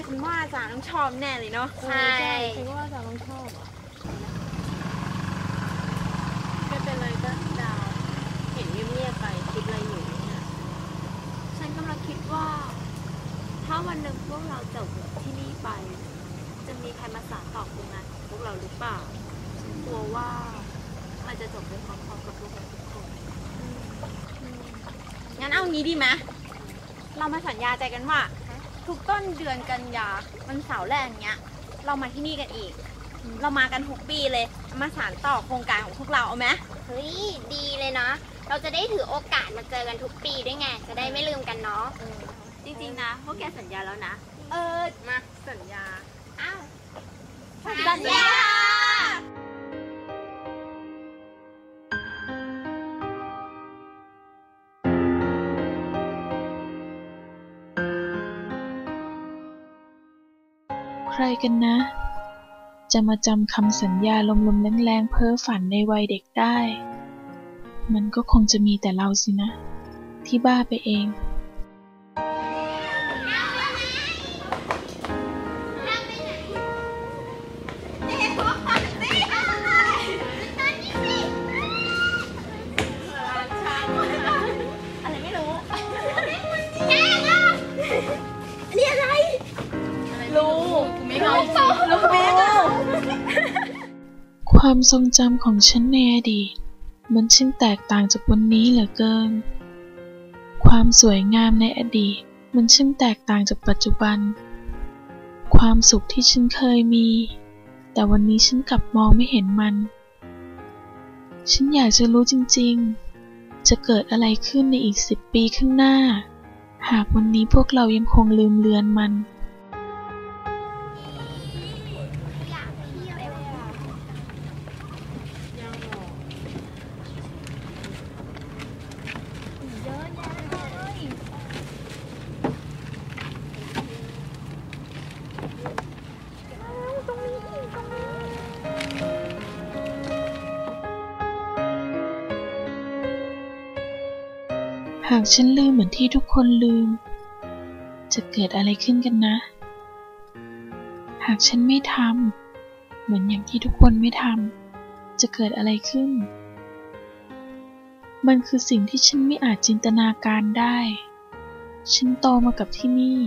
ร์กสิแกฉันว่าอาจารย์ต้องชอบแน่เลยเนาะใช่ฉันว่าอาจารย์ต้องชอบอะไม่เป็นไรก็ดาว เห็นเงียบๆไปคิดอะไรอยู่เนี่ยฉันกำลังคิดว่า ถ้าวันหนึ่งพวกเราจบที่นี่ไป จะมีใครมาสานต่อโครงงานของพวกเราหรือเปล่าฉันกลัวว่ามันจะจบไปพร้อมๆกับพวกเราทุกคนงั้นเอางี้ดีไหมเรามาสัญญาใจกันว่า ทุกต้นเดือนกันยาวันเสาร์แรกอย่างเงี้ย เรามาที่นี่กันอีก เรามากันทุกปีเลย มาสานต่อโครงการของพวกเราเอาไหมเฮ้ยดีเลยเนาะเราจะได้ถือโอกาสมาเจอกันทุกปีด้วยไง จะได้ไม่ลืมกันเนาะจริงๆนะพวกแกสัญญาแล้วนะ เออมาสัญญาอ้าวสัญญา รกันนะ จะมาจำคำสัญญาลมๆแรงๆเพ้อฝันในวัยเด็กได้ มันก็คงจะมีแต่เราสินะ ที่บ้าไปเอง ความทรงจำของฉันในอดีต มันช่างแตกต่างจากวันนี้เหลือเกิน ความสวยงามในอดีต มันช่างแตกต่างจากปัจจุบัน ความสุขที่ฉันเคยมี แต่วันนี้ฉันกลับมองไม่เห็นมัน ฉันอยากจะรู้จริงๆ จะเกิดอะไรขึ้นในอีกสิบปีข้างหน้า หากวันนี้พวกเรายังคงลืมเลือนมัน หากฉันลืมเหมือนที่ทุกคนลืม จะเกิดอะไรขึ้นกันนะ หากฉันไม่ทำเหมือนอย่างที่ทุกคนไม่ทำจะเกิดอะไรขึ้น มันคือสิ่งที่ฉันไม่อาจจินตนาการได้ ฉันโตมากับที่นี่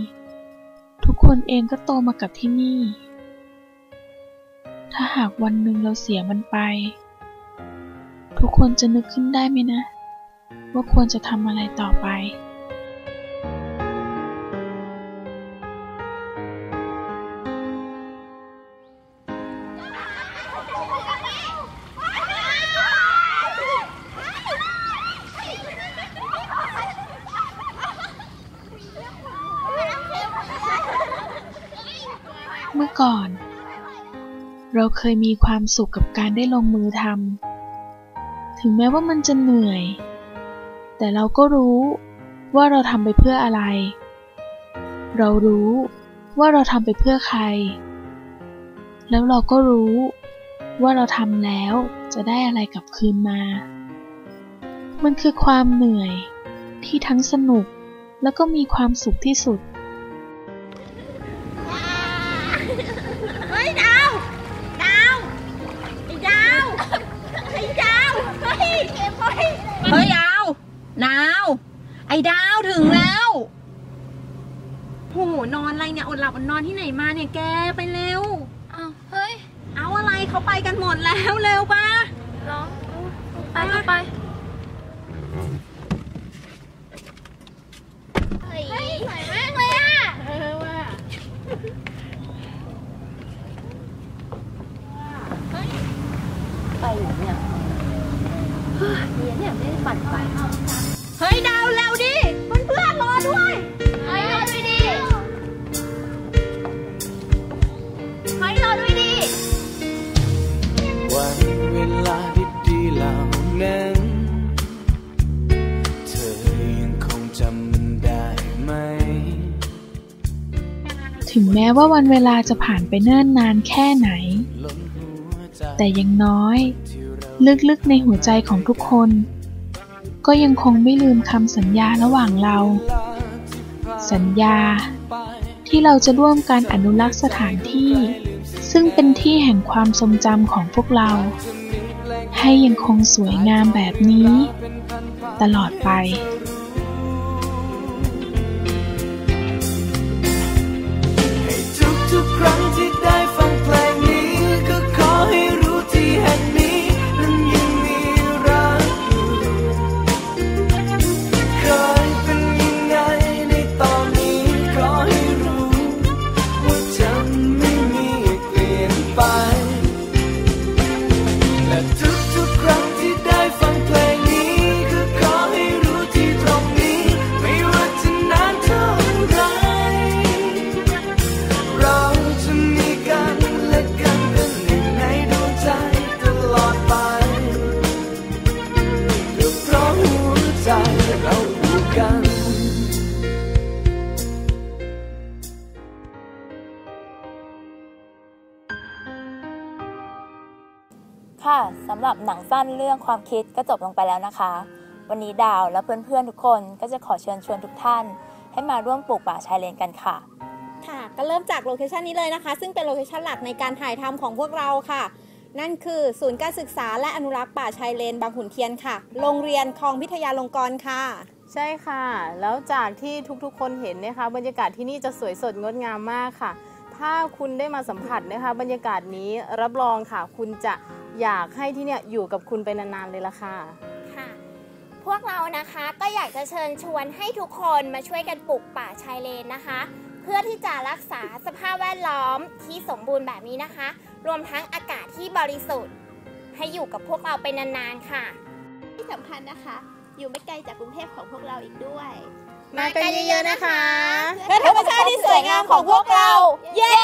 ทุกคนเองก็โตมากับที่นี่ ถ้าหากวันหนึ่งเราเสียมันไป ทุกคนจะนึกขึ้นได้ไหมนะ ว่าควรจะทำอะไรต่อไปเมื่อก่อน เราเคยมีความสุขกับการได้ลงมือทำ ถึงแม้ว่ามันจะเหนื่อย แต่เราก็รู้ว่าเราทำไปเพื่ออะไร เรารู้ว่าเราทำไปเพื่อใคร แล้วเราก็รู้ว่าเราทำแล้วจะได้อะไรกลับคืนมา มันคือความเหนื่อยที่ทั้งสนุกแล้วก็มีความสุขที่สุดเฮ้ยดาว ดาวไอ้ดาวไอ้ดาว เฮ้ย เฮ้ยเฮ้ย ดาวดาว ไอ้ดาวถึงแล้วโหนอนอะไรเนี่ยอดหลับอดนอนที่ไหนมาเนี่ยแกไปเร็ว อ้าวเฮ้ย เอาอะไรเขาไปกันหมดแล้วเร็วปะร้องไปก็ไป ม้ว่าวันเวลาจะผ่านไปเนิ่นนานแค่ไหน แต่ยังน้อย ลึกๆในหัวใจของทุกคน ก็ยังคงไม่ลืมคำสัญญาระหว่างเรา สัญญาที่ที่เราจะร่วมกันอนุรักษ์สถานที่ ซึ่งเป็นที่แห่งความทรงจำของพวกเรา ให้ยังคงสวยงามแบบนี้ ตลอดไป ค่ะสำหรับหนังสั้นเรื่องความคิดก็จบลงไปแล้วนะคะ วันนี้ดาวและเพื่อนๆทุกคนก็จะขอเชิญชวนทุกท่าน ให้มาร่วมปลูกป่าชายเลนกันค่ะ ค่ะ ก็เริ่มจากโลเคชันนี้เลยนะคะ ซึ่งเป็นโลเคชันหลักในการถ่ายทำของพวกเราค่ะ นั่นคือศูนย์การศึกษาและอนุรักษ์ป่าชายเลนบางขุนเทียนค่ะ โรงเรียนคลองพิทยาลงกรณ์ค่ะ ใช่ค่ะ แล้วจากที่ทุกๆ คนเห็นนะคะ บรรยากาศที่นี่จะสวยสดงดงามมากค่ะ ถ้าคุณได้มาสัมผัสนะคะ บรรยากาศนี้รับรองค่ะ คุณจะอยากให้ที่เนี่ยอยู่กับคุณไปนานๆเลยละค่ะ ค่ะ พวกเรานะคะก็อยากจะเชิญชวนให้ทุกคนมาช่วยกันปลูกป่าชายเลนนะคะ เพื่อที่จะรักษาสภาพแวดล้อมที่สมบูรณ์แบบนี้นะคะ รวมทั้งอากาศที่บริสุทธิ์ ให้อยู่กับพวกเราไปนานๆค่ะ ที่สำคัญนะคะ อยู่ไม่ไกลจากกรุงเทพของพวกเราอีกด้วย มากันเยอะๆนะคะและธรรมชาติที่สวยงามของพวกเรา เย้